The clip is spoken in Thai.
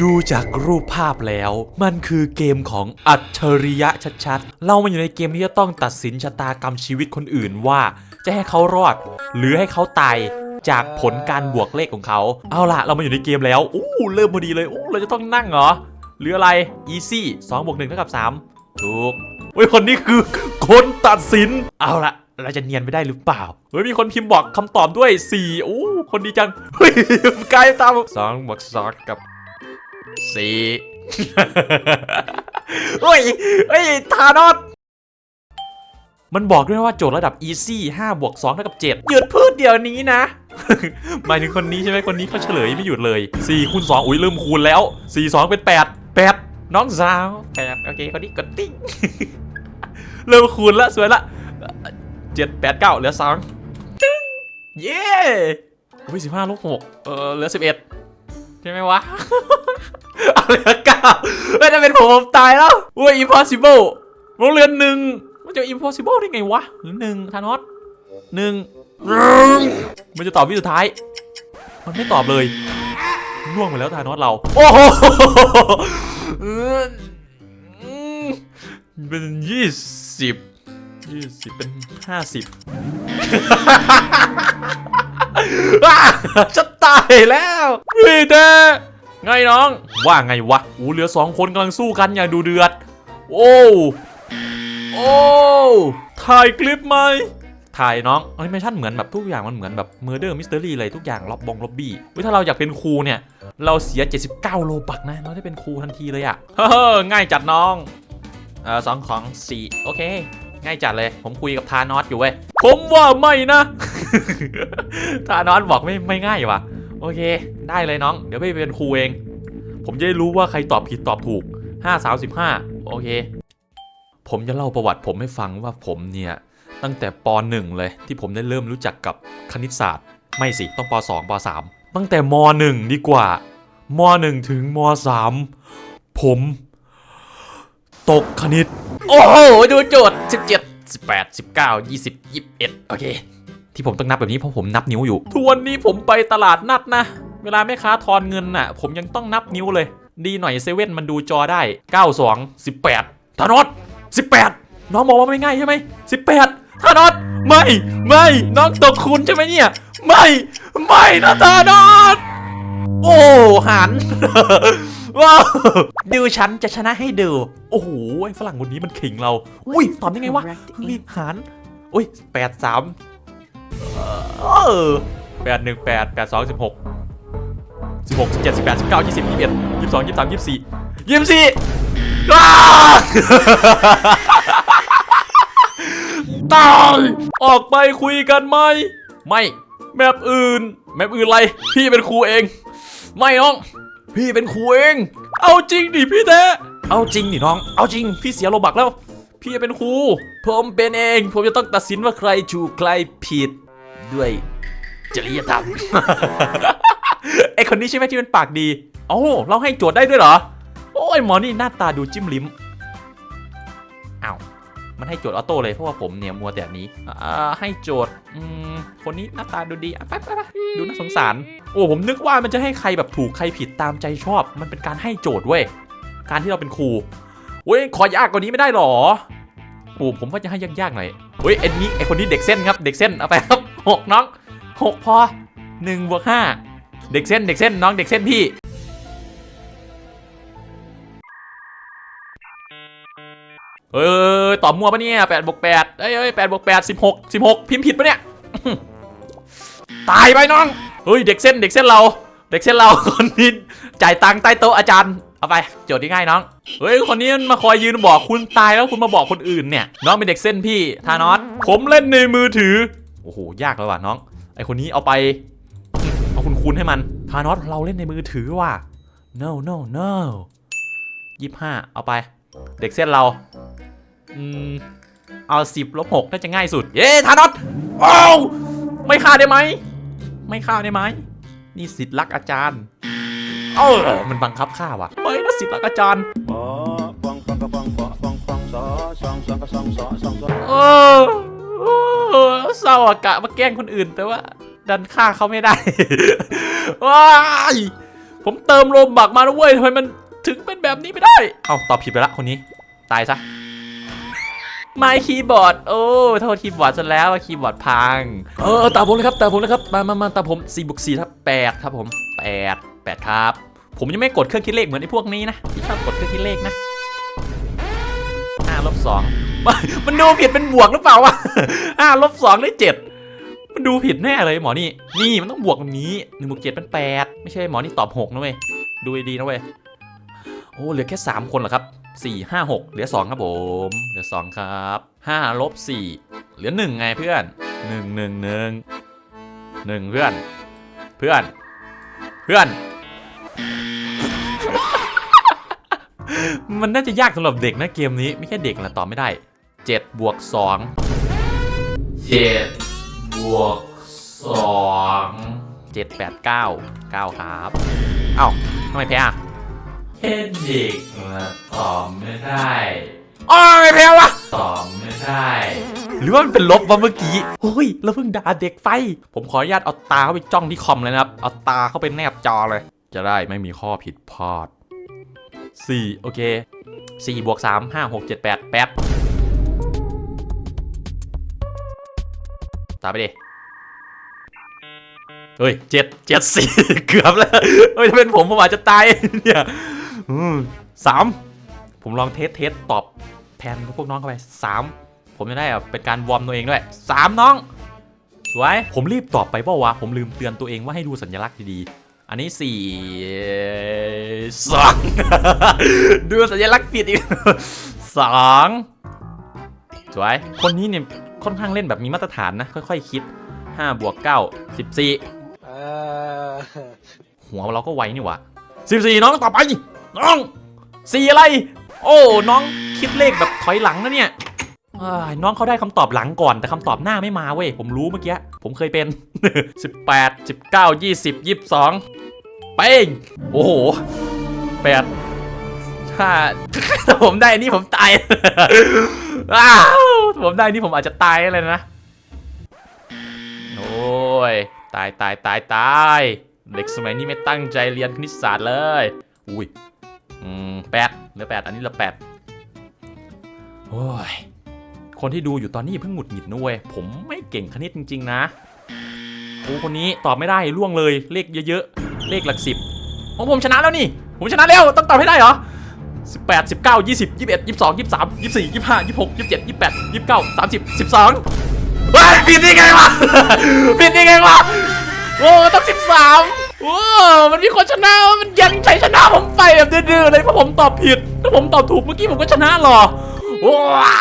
ดูจากรูปภาพแล้ว มันคือเกมของอัจฉริยะชัดๆ เรามาอยู่ในเกมที่จะต้องตัดสินชะตากรรมชีวิตคนอื่นว่าจะให้เขารอด หรือให้เขาตายจากผลการบวกเลขของเขา เอาล่ะ เรามาอยู่ในเกมแล้วอู้เริ่มพอดีเลยอู้เราจะต้องนั่งเหรอ หรืออะไร easy 2บวก1เท่ากับ3ถูกเฮ้ยคนนี้คือคนตัดสิน เอาล่ะ เราจะเนียนไปได้หรือเปล่า เฮ้ย มีคนพิมพ์บอกคำตอบด้วย4อู้คนดีจัง เฮ้ยกลายตาม2บวก2กับ สี่เฮ้ยเฮ้ยทานอสมันบอกด้วยว่าโจทย์ระดับ easy 5บวก2เท่ากับ7หยุดพูดเดี๋ยวนี้นะ หมายถึงคนนี้ใช่ไหมคนนี้เขาเฉลยไม่หยุดเลย4คูณ2อุ้ยเริ่มคูณแล้ว 4 2 เป็น 8 8 น้องสาว8โอเคคนนี้กดติ้งเริ่มคูณแล้วสวยละ7 8 9เหลือ2ตึ้งเย้อุ้ย15ลบ6เออเหลือ11ใช่ไหมวะ เอาเหลือเก้าเฮ้ยถ้าเป็นผมผมตายแล้วเว้ย impossible โรงเรียนหนึ่งมันจะ impossible ได้ไงวะหรือหนึ่งธานอสหนึ่งมันจะตอบวิสุดท้าย มันไม่ตอบเลยล่วงไปแล้วธานอสเรา โอ้โหเป็นยี่สิบยี่สิบเป็นห้าสิบจะ ตายแล้วพี่เต้ไงน้อง ว่าไงวะอูเหลือสองคนกำลังสู้กันอย่างดูเดือด โอ้ โอ้ ถ่ายคลิปไหม ถ่ายน้องแอนิเมชั่นเหมือนแบบทุกอย่างมันเหมือนแบบ Murder Mystery เลยทุกอย่างล็อบบงล็อบบี้เว้ยถ้าเราอยากเป็นครูเนี่ย เราเสีย 79 โลบักนะ เราได้เป็นครูทันทีเลยอะเฮ้อง่ายจัดน้องเออสองของสี่โอเค ง่ายจัดเลย ผมคุยกับทานอสอยู่เว้ย ผมว่าไม่นะ ทานอสบอกไม่ไม่ง่ายว่ะ โอเค ได้เลยน้อง เดี๋ยวพี่เป็นครูเอง ผมจะได้รู้ว่าใครตอบผิดตอบถูก5 3 5โอเค ผมจะเล่าประวัติผมให้ฟังว่าผมเนี่ย ตั้งแต่ป .1 เลยที่ผมได้เริ่มรู้จักกับคณิตศาสตร์ ไม่สิ ต้องป .2 ป .3 ตั้งแต่ม .1 ดีกว่าม .1 ถึงม .3 ผม ตกคณิต โอ้โห ดูโจทย์17 18 19 20 21 โอเค ที่ผมต้องนับแบบนี้เพราะผมนับนิ้วอยู่ ทุกวันนี้ผมไปตลาดนัดนะ เวลาแม่ค้าทอนเงินน่ะ ผมยังต้องนับนิ้วเลย ดีหน่อยเซเว่นมันดูจอได้ 92 18ธานอส18 น้องบอกว่าไม่ง่ายใช่ไหม18ธานอสไม่ ไม่ น้องตกคุณใช่ไหมเนี่ย ไม่ ไม่นะธานอสโอ้หัน ว้าวดูฉันจะชนะให้ดู โอ้โหไอ้ฝรั่งคนนี้มันขิงเรา อุ้ยตอบได้ไงวะรีบหารอุ้ยแปดสามเออแปดหนึ่งแปดแปดสองสิบหกสิบหกสิบเจ็ดสิบแปดสิบเก้ายี่สิบยี่สิบเอ็ดยี่สิบสองยี่สิบสามยี่สิบสี่ยี่สิบสี่อ้าตายออกไปคุยกันไหม ไม่ แมปอื่น แมปอื่นอะไร พี่เป็นครูเอง ไม่น้อง พี่เป็นครูเอง เอาจริงดิพี่แท้เอาจริงดิน้อง เอาจริง พี่เสียโลบักแล้ว พี่เป็นครู ผมเป็นเอง ผมจะต้องตัดสินว่าใครถูกใครผิดด้วยจริยธรรม ไอคนนี้ใช่ไหมที่เป็นปากดี โอ้เราให้โจทย์ได้ด้วยเหรอ โอ้ยหมอนี่หน้าตาดูจิ้มลิ้มอ้าว มันให้โจทย์ออโต้เลยเพราะว่าผมเนี่ยมัวแต่อันนี้ให้โจทย์คนนี้หน้าตาดูดีไปไปไปดูน่าสงสาร โอ้ผมนึกว่ามันจะให้ใครแบบถูกใครผิดตามใจชอบ มันเป็นการให้โจทย์เว้ยการที่เราเป็นครูเว้ยขอยากกว่านี้ไม่ได้หรอโอ้ผมว่าจะให้ยากๆหน่อยเฮ้ยไอ้นี้ไอ้คนนี้เด็กเส้นครับ เด็กเส้นเอาไปครับหกน้องหกพอหนึ่งบวกห้าเด็กเส้นเด็กเส้นน้องเด็กเส้นพี่ เอ้ยตอบมั่วปะเนี่ยแปดบวกแปดเอ้ยแปดบวกแปดสิบหกสิบหกพิมพ์ผิดปะเนี่ย ตายไปน้อง เฮ้ยเด็กเส้นเด็กเส้นเรา เด็กเส้นเราคนนี้จ่ายตังค์ใต้โต๊ะอาจารย์ เอาไปโจทย์ง่ายน้อง เฮ้ยคนนี้มาคอยยืนบอกคุณตายแล้วคุณมาบอกคนอื่นเนี่ย น้องเป็นเด็กเส้นพี่ทานอสผมเล่นในมือถือ โอ้โหยากแล้วว่ะน้อง ไอคนนี้เอาไป เอาคุณคูณให้มันทานอสเราเล่นในมือถือว่ะ no no no ยี่ห้าเอาไป เด็กเส้นเรา อืมเอาสิบลบหกน่าจะง่ายสุด เย้ทานอสโอ้วไม่ฆ่าได้ไหม ไม่ฆ่าได้ไหม นี่สิทธิ์รักอาจารย์ เออมันบังคับฆ่าว่ะไม่นะสิทธิ์รักอาจารย์ปอปองปองกระปองปอปองปองสอสองสองกระสองสอสองสอเออเออเศร้าอะกะมาแกล้งคนอื่นแต่ว่า ดันฆ่าเขาไม่ได้ ว้ายผมเติมโลบักมาแล้วเว้ยทำไมมันถึงเป็นแบบนี้ไม่ได้ เอ้าตอบผิดไปละคนนี้ ตายซะ ไม่คีย์บอร์ด โอ้โทษคีย์บอร์ดซะแล้วว่าคีย์บอร์ดพัง เออเออตามผมเลยครับตามผมเลยครับ มามามาตามผม4บวก4ทับ8ครับผม8 8ครับ ผมยังไม่กดเครื่องคิดเลขเหมือนไอ้พวกนี้นะที่ชอบกดเครื่องคิดเลขนะ5ลบ2มันมันดูผิดเป็นบวกหรือเปล่าวะ5ลบ2ได้7มันดูผิดแน่เลยหมอนี่ นี่มันต้องบวกแบบนี้1บวก7เป็น8ไม่ใช่หมอนี่ตอบ6นะเว้ยดูดีๆนะเว้ยโอ้เหลือแค่3คนเหรอครับ 4 5 6 เหลือ 2 ครับผม เหลือ 2 ครับ5ลบ4เหลือ 1 ไงเพื่อน 1 1 1 1 เพื่อน เพื่อน เพื่อน มันน่าจะยากสำหรับเด็กนะเกมนี้ ไม่ใช่เด็กละตอบไม่ได้ 7 บวก 2 7 บวก 2 7 8 9 9 ครับ เอ้าทำไมแพ้อะ แค่เด็กละตอบไม่ได้อ๋อไม่แพ้วะตอบไม่ได้ หรือว่ามันเป็นลบวะเมื่อกี้เฮ้ยเราเพิ่งด่าเด็กไฟ ผมขออนุญาตเอาตาเข้าไปจ้องที่คอมเลยนะครับ เอาตาเข้าไปแนบจอเลย จะได้ไม่มีข้อผิดพลาด4โอเค4บวก3 5 6 7 8 8ตามไปดิเฮ้ยเจ็ดเจ็ดสี่เกือบแล้ว เฮ้ยถ้าเป็นผมผมอาจจะตายเนี่ยอืม สามผมลองเทสเทสตอบแทนพวกน้องเข้าไปสามผมจะได้แบบเป็นการวอร์มตัวเองด้วยสามน้องสวยผมรีบตอบไปเปล่าวะผมลืมเตือนตัวเองว่าให้ดูสัญลักษณ์ดีๆอันนี้สี่สองดูสัญลักษณ์ผิดอีกสองสวยคนนี้เนี่ยค่อนข้างเล่นแบบมีมาตรฐานนะ ค่อยๆ คิด5บวก9 14เออหัวเราก็ไวนี่หว่าสิบสี่น้องต่อไป น้องสี่อะไร โอ้ น้องคิดเลขแบบถอยหลังนะเนี่ยน้องเขาได้คำตอบหลังก่อนแต่คำตอบหน้าไม่มาเว้ย ผมรู้เมื่อกี้ ผมเคยเป็น 18 19 20 22 เป้ง โอ้โหแปดถ้าถ้าผมได้นี่ผมตายอ้าวผมได้นนี่ผมอาจจะตายเลยนะ โอ้ย ตายตายตายตาย เด็กสมัยนี้ไม่ตั้งใจเรียนคณิตศาสตร์เลย อุ้ย แปดเหลือแปดอันนี้เหลือแปดโอ้ย คนที่ดูอยู่ตอนนี้เพิ่งหงุดหงิดนะเว้ย ผมไม่เก่งคณิตจริง ๆ นะโอ้คนนี้ตอบไม่ได้ล่วงเลยเลขเยอะๆ เลขหลักสิบโอ้ผมชนะแล้วนี่ ผมชนะแล้วต้องตอบให้ได้เหรอสิบแปดสิบเก้ายี่สิบยี่สิบเอ็ดยี่สิบสองยี่สิบสามยี่สิบสี่ยี่สิบห้ายี่สิบหกยี่สิบเจ็ดยี่สิบแปดยี่สิบเก้าสามสิบสิบสองว้าผิดได้ไงวะผิดได้ไงวะโอ้ต้องสิบสาม โอ้มันมีคนชนะมันยังใช้ชนะผมไปแบบดื้อๆเลยเพราะผมตอบผิด ถ้าผมตอบถูกเมื่อกี้ผมก็ชนะหรอว้า